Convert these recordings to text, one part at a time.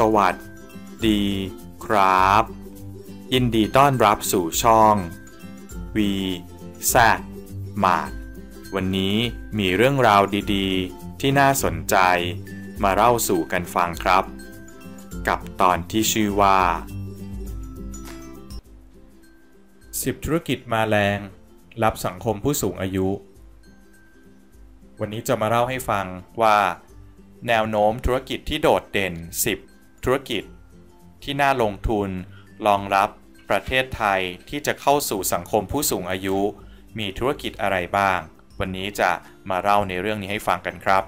สวัสดีครับ ยินดีต้อนรับสู่ช่อง V แซมาดวันนี้มีเรื่องราวดีๆ ที่น่าสนใจมาเล่าสู่กันฟังครับ กับตอนที่ชื่อว่า10ธุรกิจมาแรง รับสังคมผู้สูงอายุ วันนี้จะมาเล่าให้ฟังว่า แนวโน้มธุรกิจที่โดดเด่น 10 ธุรกิจ ที่น่าลงทุน รองรับประเทศไทยที่จะเข้าสู่สังคมผู้สูงอายุ มีธุรกิจอะไรบ้าง วันนี้จะมาเล่าในเรื่องนี้ให้ฟังกันครับ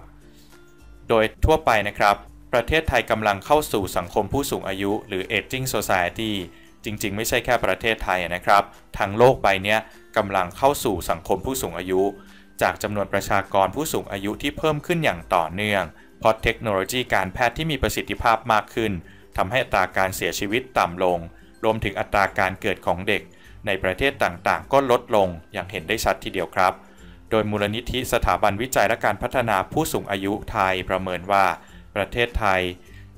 โดยทั่วไปนะครับ ประเทศไทยกำลังเข้าสู่สังคมผู้สูงอายุ หรือ aging society จริง ๆ ไม่ใช่แค่ประเทศไทยนะครับ ทั้งโลกใบนี้กำลังเข้าสู่สังคมผู้สูงอายุ จากจำนวนประชากรผู้สูงอายุที่เพิ่มขึ้นอย่างต่อเนื่อง เพราะเทคโนโลยีการแพทย์ที่มีประสิทธิภาพมากขึ้นทำให้อัตราการเสียชีวิตต่ำลง รวมถึงอัตราการเกิดของเด็ก ในประเทศต่างๆ ก็ลดลงอย่างเห็นได้ชัดทีเดียวครับ โดยมูลนิธิสถาบันวิจัยและการพัฒนาผู้สูงอายุไทยประเมินว่า ประเทศไทย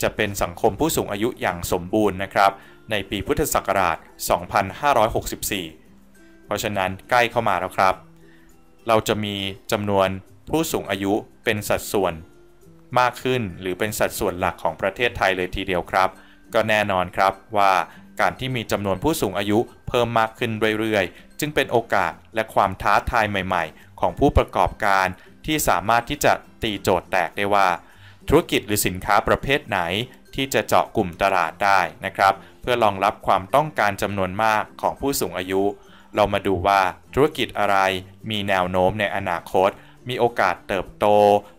จะเป็นสังคมผู้สูงอายุอย่างสมบูรณ์นะครับ ในปีพุทธศักราช 2564 เพราะฉะนั้นใกล้เข้ามาแล้วครับ เราจะมีจำนวนผู้สูงอายุเป็นสัดส่วน มากขึ้น หรือเป็นสัดส่วนหลักของประเทศไทยเลยทีเดียวครับ ก็แน่นอนครับว่าการที่มีจำนวนผู้สูงอายุเพิ่มมากขึ้นเรื่อยๆ จึงเป็นโอกาสและความท้าทายใหม่ๆ ของผู้ประกอบการ ที่สามารถที่จะตีโจทย์แตกได้ว่า ธุรกิจหรือสินค้าประเภทไหนที่จะเจาะกลุ่มตลาดได้นะครับ เพื่อรองรับความต้องการจำนวนมากของผู้สูงอายุ เรามาดูว่าธุรกิจอะไรมีแนวโน้มในอนาคต มีโอกาสเติบโต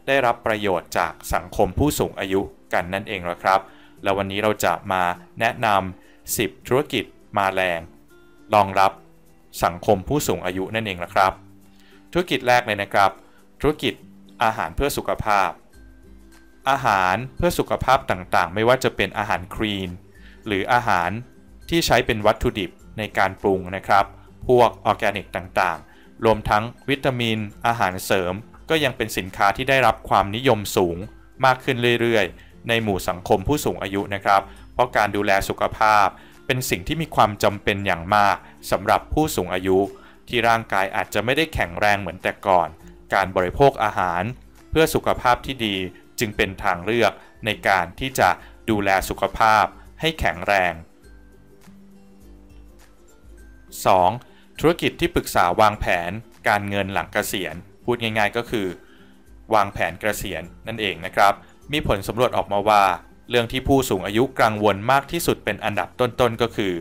ได้รับประโยชน์จากสังคมผู้สูงอายุกันนั่นเองละครับ แล้ววันนี้เราจะมาแนะนำ10 ธุรกิจมาแรงรองรับสังคมผู้สูงอายุนั่นเองละครับ ธุรกิจแรกเลยนะครับ ธุรกิจอาหารเพื่อสุขภาพ อาหารเพื่อสุขภาพต่างๆ ไม่ว่าจะเป็นอาหารคลีน หรืออาหารที่ใช้เป็นวัตถุดิบในการปรุงนะครับ พวกออร์แกนิกต่างๆ รวมทั้งวิตามิน อาหารเสริม ก็ยังเป็นสินค้าที่ได้รับความนิยมสูง มากขึ้นเรื่อยๆ ในหมู่สังคมผู้สูงอายุนะครับ เพราะการดูแลสุขภาพ เป็นสิ่งที่มีความจำเป็นอย่างมากสำหรับผู้สูงอายุ ที่ร่างกายอาจจะไม่ได้แข็งแรงเหมือนแต่ก่อน การบริโภคอาหาร เพื่อสุขภาพที่ดีจึงเป็นทางเลือกในการที่จะดูแลสุขภาพให้แข็งแรง 2. ธุรกิจที่ปรึกษาวางแผนการเงินหลังเกษียณ พูดง่ายๆก็คือ วางแผนเกษียณนั่นเองนะครับ มีผลสำรวจออกมาว่า เรื่องที่ผู้สูงอายุกังวลมากที่สุดเป็นอันดับต้นๆก็คือ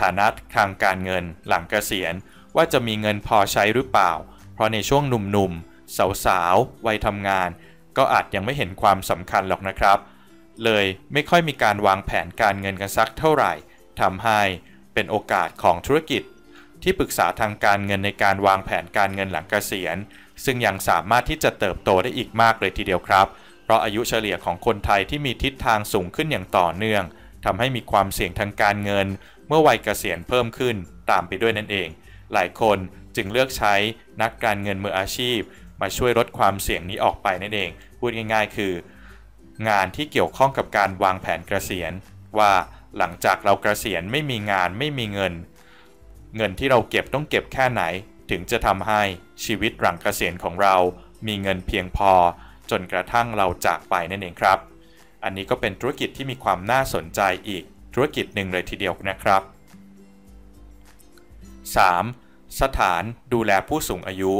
ฐานะทางการเงินหลังเกษียณ ว่าจะมีเงินพอใช้หรือเปล่า เพราะในช่วงหนุ่มๆ สาวๆวัยทำงาน ก็อาจยังไม่เห็นความสำคัญหรอกนะครับ เลยไม่ค่อยมีการวางแผนการเงินกันสักเท่าไหร่ทำให้เป็นโอกาสของธุรกิจ ที่ปรึกษาทางการเงินในการวางแผนการเงินหลังเกษียณ ซึ่งยังสามารถที่จะเติบโตได้อีกมากเลยทีเดียวครับ เพราะอายุเฉลี่ยของคนไทยที่มีทิศทางสูงขึ้นอย่างต่อเนื่องทำให้มีความเสี่ยงทางการเงิน เมื่อวัยเกษียณเพิ่มขึ้นตามไปด้วยนั่นเอง หลายคนจึงเลือกใช้นักการเงินมืออาชีพ มาช่วยลดความเสี่ยงนี้ออกไปนั่นเอง พูดง่ายๆ คือ งานที่เกี่ยวข้องกับการวางแผนเกษียณ ว่าหลังจากเราเกษียณไม่มีงานไม่มีเงิน เงินที่เราเก็บต้องเก็บแค่ไหน ถึงจะทำให้ชีวิตหลังเกษียณของเรา มีเงินเพียงพอ จนกระทั่งเราจากไปนั่นเองครับ อันนี้ก็เป็นธุรกิจที่มีความน่าสนใจอีกธุรกิจหนึ่งเลยทีเดียวนะครับ 3. สถานดูแลผู้สูงอายุ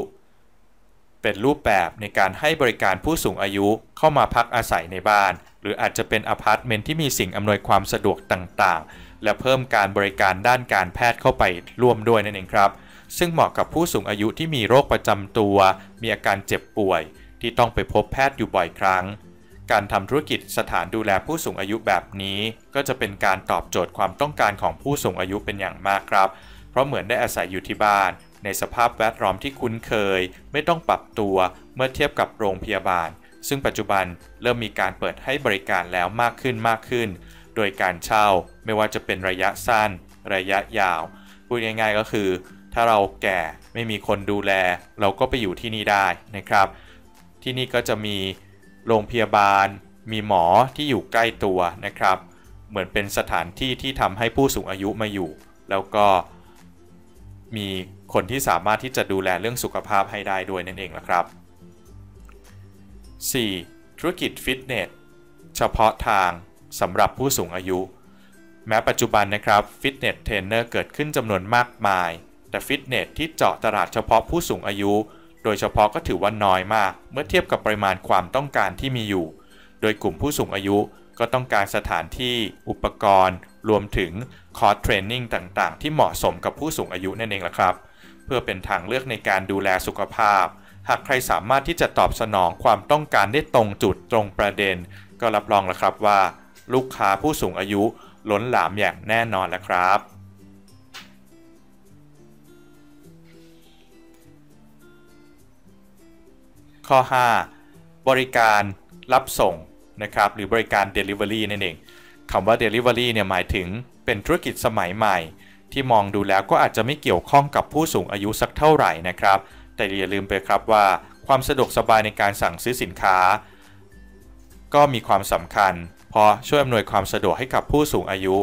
เป็นรูปแบบในการให้บริการผู้สูงอายุเข้ามาพักอาศัยในบ้าน หรืออาจจะเป็นอพาร์ตเมนต์ที่มีสิ่งอำนวยความสะดวกต่างๆ และเพิ่มการบริการด้านการแพทย์เข้าไปร่วมด้วยนั่นเองครับ ซึ่งเหมาะกับผู้สูงอายุที่มีโรคประจำตัว มีอาการเจ็บป่วย ที่ต้องไปพบแพทย์อยู่บ่อยครั้ง การทำธุรกิจสถานดูแลผู้สูงอายุแบบนี้ ก็จะเป็นการตอบโจทย์ความต้องการของผู้สูงอายุเป็นอย่างมากครับ เพราะเหมือนได้อาศัยอยู่ที่บ้าน ในสภาพแวดล้อมที่คุ้นเคย ไม่ต้องปรับตัวเมื่อเทียบกับโรงพยาบาลซึ่งปัจจุบันเริ่มมีการเปิดให้บริการแล้วมากขึ้นมากขึ้น โดยการเช่า ไม่ว่าจะเป็นระยะสั้น ระยะยาว พูดง่ายๆก็คือ ถ้าเราแก่ไม่มีคนดูแล เราก็ไปอยู่ที่นี่ได้นะครับ ที่นี่ก็จะมีโรงพยาบาล มีหมอที่อยู่ใกล้ตัวนะครับ เหมือนเป็นสถานที่ที่ทำให้ผู้สูงอายุมาอยู่ แล้วก็มีคนที่สามารถที่จะดูแลเรื่องสุขภาพให้ได้ด้วยนั่นเองละครับ 4. ธุรกิจฟิตเนสเฉพาะทาง สำหรับผู้สูงอายุ แม้ปัจจุบันนะครับฟิตเนสเทรนเนอร์เกิดขึ้นจำนวนมากมาย แต่ฟิตเนสที่เจาะตลาดเฉพาะผู้สูงอายุ โดยเฉพาะก็ถือว่าน้อยมาก เมื่อเทียบกับปริมาณความต้องการที่มีอยู่ โดยกลุ่มผู้สูงอายุก็ต้องการสถานที่อุปกรณ์ รวมถึงคอร์สเทรนนิ่งต่างๆ ที่เหมาะสมกับผู้สูงอายุนั่นเองละครับ เพื่อเป็นทางเลือกในการดูแลสุขภาพ หากใครสามารถที่จะตอบสนองความต้องการได้ตรงจุดตรงประเด็น ก็รับรองล้วครับว่า ลูกค้าผู้สูงอายุล้นหลามอย่างแน่นอนแล้วครับ ข้อ 5 บริการรับส่งนะครับหรือบริการ Delivery นั่นเองคำว่า Delivery เนี่ยหมายถึงเป็นธุรกิจสมัยใหม่ ที่มองดูแล้วก็อาจจะไม่เกี่ยวข้องกับผู้สูงอายุสักเท่าไหร่นะครับ แต่อย่าลืมไปครับว่าความสะดวกสบายในการสั่งซื้อสินค้า ก็มีความสำคัญ ราะช่วยอำนวยความสะดวกให้กับผู้สูงอายุ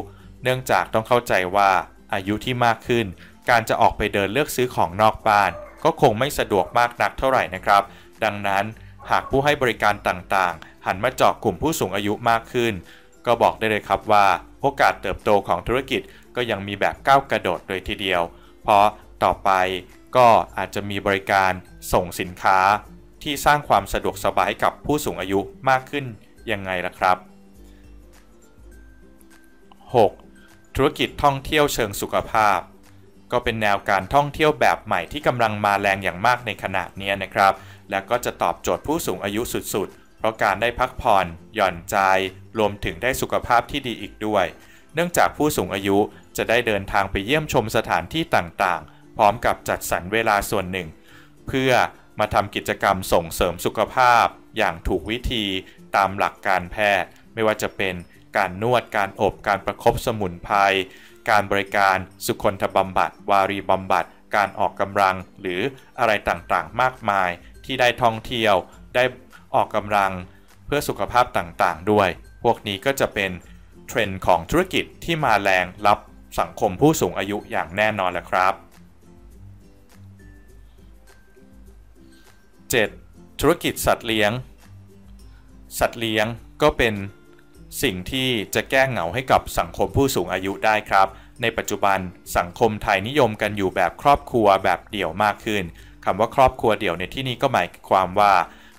เนื่องจากต้องเข้าใจว่าอายุที่มากขึ้น การจะออกไปเดินเลือกซื้อของนอกบ้าน ก็คงไม่สะดวกมากนักเท่าไหร่นะครับ ดังนั้นหากผู้ให้บริการต่างๆ หันมาเจาะกลุ่มผู้สูงอายุมากขึ้น ก็บอกได้เลยครับว่าโอกาสเติบโตของธุรกิจก็ยังมีแบบก้าวกระโดดเลยทีเดียว เพราะต่อไปก็อาจจะมีบริการส่งสินค้า ที่สร้างความสะดวกสบายให้กับผู้สูงอายุมากขึ้นยังไงล่ะครับ 6. ธุรกิจท่องเที่ยวเชิงสุขภาพ ก็เป็นแนวการท่องเที่ยวแบบใหม่ที่กำลังมาแรงอย่างมากในขณะนี้นะครับ และก็จะตอบโจทย์ผู้สูงอายุสุดๆ เพราะการได้พักผ่อน หย่อนใจ รวมถึงได้สุขภาพที่ดีอีกด้วย เนื่องจากผู้สูงอายุจะได้เดินทางไปเยี่ยมชมสถานที่ต่างๆ พร้อมกับจัดสรรเวลาส่วนหนึ่ง เพื่อมาทำกิจกรรมส่งเสริมสุขภาพ อย่างถูกวิธีตามหลักการแพทย์ ไม่ว่าจะเป็น การนวด การอบ การประครบสมุนไพร การบริการสุคนทบำบัด วารีบำบัด การออกกำลัง หรืออะไรต่างๆ มากมาย ที่ได้ท่องเที่ยว ได้ออกกำลัง เพื่อสุขภาพต่างๆ ด้วย พวกนี้ก็จะเป็นเทรนด์ของธุรกิจที่มาแรงรับสังคมผู้สูงอายุอย่างแน่นอนแหละครับ 7. ธุรกิจสัตว์เลี้ยง สัตว์เลี้ยงก็เป็น สิ่งที่จะแก้เหงาให้กับสังคมผู้สูงอายุได้ครับ ในปัจจุบันสังคมไทยนิยมกันอยู่แบบครอบครัวแบบเดี่ยวมากขึ้นคำว่าครอบครัวเดี่ยวในที่นี้ก็หมายความว่า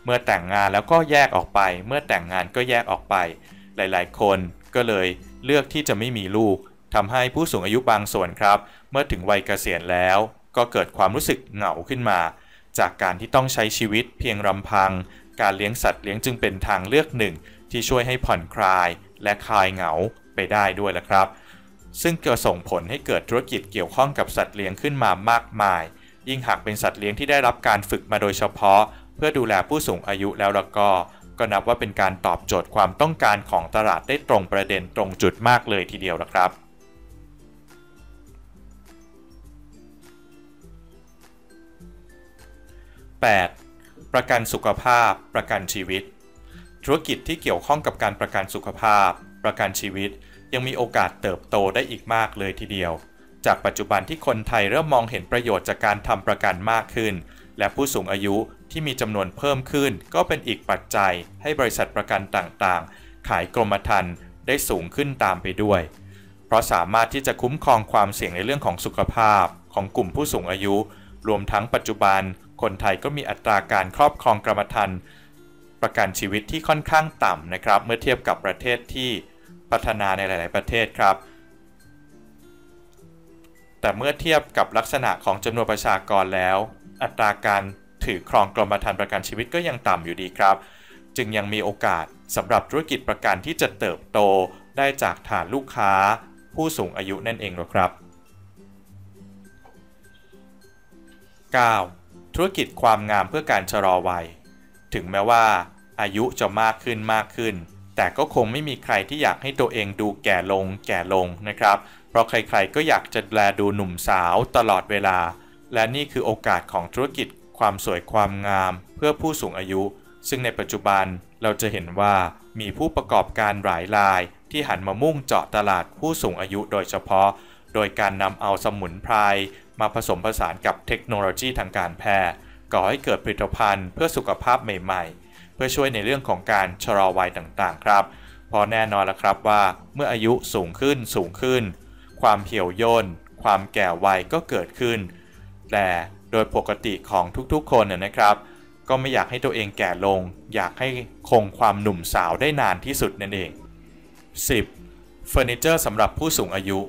เมื่อแต่งงานแล้วก็แยกออกไป เมื่อแต่งงานก็แยกออกไป หลายๆ คนก็เลยเลือกที่จะไม่มีลูกทำให้ผู้สูงอายุบางส่วนครับ เมื่อถึงวัยเกษียณแล้ว ก็เกิดความรู้สึกเหงาขึ้นมา จากการที่ต้องใช้ชีวิตเพียงลำพัง การเลี้ยงสัตว์เลี้ยงจึงเป็นทางเลือกหนึ่ง ที่ช่วยให้ผ่อนคลายและคลายเหงาไปได้ด้วยละครับ ซึ่งก็ส่งผลให้เกิดธุรกิจเกี่ยวข้องกับสัตว์เลี้ยงขึ้นมามากมาย ยิ่งหากเป็นสัตว์เลี้ยงที่ได้รับการฝึกมาโดยเฉพาะ เพื่อดูแลผู้สูงอายุแล้วล้วก็ก็นับว่าเป็นการตอบโจทย์ความต้องการของตลาดได้ตรงประเด็นตรงจุดมากเลยทีเดียวละครับ 8. ประกันสุขภาพ ประกันชีวิต ธุรกิจที่เกี่ยวข้องกับการประกันสุขภาพ ประกันชีวิต ยังมีโอกาสเติบโตได้อีกมากเลยทีเดียว จากปัจจุบันที่คนไทยเริ่มมองเห็นประโยชน์จากการทำประกันมากขึ้น และผู้สูงอายุที่มีจำนวนเพิ่มขึ้น ก็เป็นอีกปัจจัยให้บริษัทประกันต่างๆ ขายกรมธรรม์ได้สูงขึ้นตามไปด้วย เพราะสามารถที่จะคุ้มครองความเสี่ยงในเรื่องของสุขภาพ ของกลุ่มผู้สูงอายุ รวมทั้งปัจจุบัน คนไทยก็มีอัตราการครอบครองกรรมธรรม์ ประกันชีวิตที่ค่อนข้างต่ำนะครับ เมื่อเทียบกับประเทศที่พัฒนาในหลาย ๆ ประเทศครับ แต่เมื่อเทียบกับลักษณะของจำนวนประชากรแล้ว อัตราการถือครองกรมธรรม์ประกันชีวิตก็ยังต่ำอยู่ดีครับ จึงยังมีโอกาสสำหรับธุรกิจประกันที่จะเติบโตได้จากฐานลูกค้า ผู้สูงอายุนั่นเองหรอครับ 9. ธุรกิจความงามเพื่อการชะลอวัย ถึงแม้ว่า อายุจะมากขึ้นมากขึ้น แต่ก็คงไม่มีใครที่อยากให้ตัวเองดูแก่ลงแก่ลงนะครับ เพราะใครๆก็อยากจะแลดูหนุ่มสาวตลอดเวลา และนี่คือโอกาสของธุรกิจความสวยความงาม เพื่อผู้สูงอายุ ซึ่งในปัจจุบันเราจะเห็นว่ามีผู้ประกอบการหลายราย ที่หันมามุ่งเจาะตลาดผู้สูงอายุโดยเฉพาะ โดยการนำเอาสมุนไพรมาผสมผสานกับเทคโนโลยีทางการแพทย์ก่อให้เกิดผลิตภัณฑ์เพื่อสุขภาพใหม่ๆ เพื่อช่วยในเรื่องของการชะลอวัยต่างๆ ครับเพราะแน่นอนแล้วครับว่าเมื่ออายุสูงขึ้นสูงขึ้น ความเหี่ยวย่นความแก่วัยก็เกิดขึ้น แต่โดยปกติของทุกๆ คนนะครับ ก็ไม่อยากให้ตัวเองแก่ลง อยากให้คงความหนุ่มสาวได้นานที่สุดนั่นเอง 10. เฟอร์นิเจอร์สำหรับผู้สูงอายุ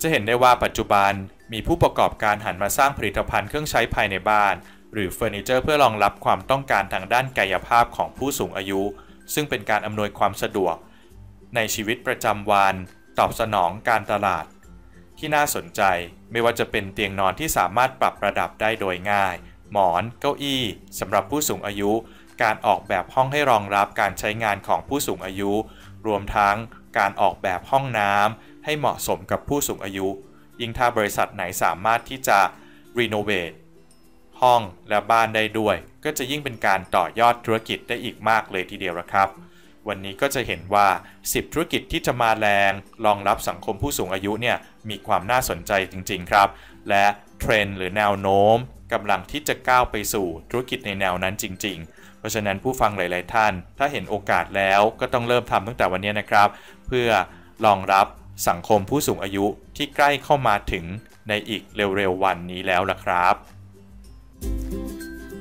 จะเห็นได้ว่าปัจจุบันมีผู้ประกอบการหันมาสร้างผลิตภัณฑ์เครื่องใช้ภายในบ้าน รือเฟอร์นิเจอร์เพื่อรองรับความต้องการทางด้านกายภาพของผู้สูงอายุ ซึ่งเป็นการอำนวยความสะดวก ในชีวิตประจำวัน ตอบสนองการตลาด ที่น่าสนใจไม่ว่าจะเป็นเตียงนอนที่สามารถปรับระดับได้โดยง่าย หมอน เก้าอี้สำหรับผู้สูงอายุ การออกแบบห้องให้รองรับการใช้งานของผู้สูงอายุ รวมทั้งการออกแบบห้องน้ำให้เหมาะสมกับผู้สูงอายุ ยิ่งถ้าบริษัทไหนสามารถที่จะรีโนเวท ห้องและบ้านได้ด้วย ก็จะยิ่งเป็นการต่อยอดธุรกิจได้อีกมากเลยทีเดียวละครับ วันนี้ก็จะเห็นว่า 10 ธุรกิจที่จะมาแรงรองรับสังคมผู้สูงอายุเนี่ยมีความน่าสนใจจริง ๆ ครับ และเทรนด์หรือแนวโน้มกำลังที่จะก้าวไปสู่ธุรกิจในแนวนั้นจริง ๆ เพราะฉะนั้นผู้ฟังหลาย ๆ ท่าน ถ้าเห็นโอกาสแล้วก็ต้องเริ่มทำตั้งแต่วันนี้นะครับ เพื่อรองรับสังคมผู้สูงอายุที่ใกล้เข้ามาถึงในอีกเร็ว ๆ วันนี้แล้วล่ะครับ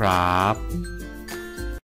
ครับ